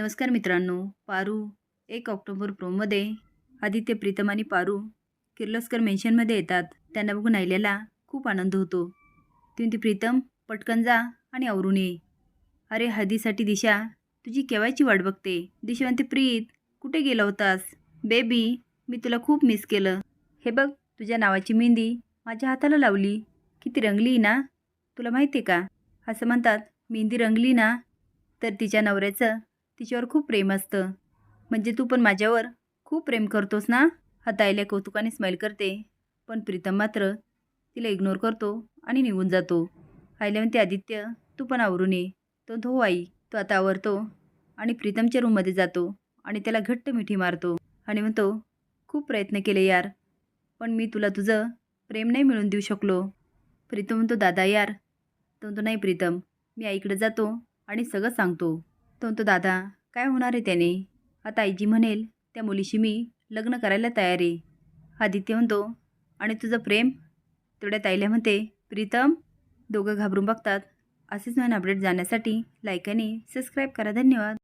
नमस्कार मित्रांनो पारू एक ऑक्टोबर प्रोमध्ये आदित्य प्रीतम आणि पारू किर्लोस्कर मेन्शनमध्ये येतात. त्यांना बघून आयल्याला खूप आनंद होतो. ती प्रीतम पटकन जा आणि आवरून ये. अरे हळदीसाठी दिशा तुझी केव्हाची वाट बघते? दिशा म्हणते प्रीत कुठे गेला होतास? बेबी मी तुला खूप मिस केलं. हे बघ तुझ्या नावाची मेहंदी माझ्या हाताला लावली. किती रंगली ना? तुला माहिती आहे का? असं म्हणतात मेहंदी रंगली ना? तर तिच्या नवऱ्याचं तिच्यावर खूप प्रेम असतं. म्हणजे तू पण माझ्यावर खूप प्रेम करतोस ना? हाताईल्या कौतुकाने स्माईल करते. पण प्रीतम मात्र तिला इग्नोर करतो आणि निघून जातो. आईला म्हणते आदित्य तू पण आवरून ये. तो धो आई तो आता आवरतो आणि प्रीतमच्या रूममध्ये जातो आणि त्याला घट्ट मिठी मारतो आणि म्हणतो खूप प्रयत्न केले यार पण मी तुला तुझं प्रेम नाही मिळून देऊ शकलो. प्रीतम म्हणतो दादा यार. तो म्हणतो नाही प्रीतम मी आईकडे जातो आणि सगळं सांगतो. तो म्हणतो दादा काय होणार आहे त्याने? आता आईजी म्हणेल त्या मुलीशी मी लग्न करायला तयार आहे. आदित्य म्हणतो आणि तुझं प्रेम? तेवढ्या ताईला म्हणते प्रीतम दोघं घाबरून बघतात. असेच नवीन अपडेट जाण्यासाठी लाईक आणि सबस्क्राईब करा. धन्यवाद.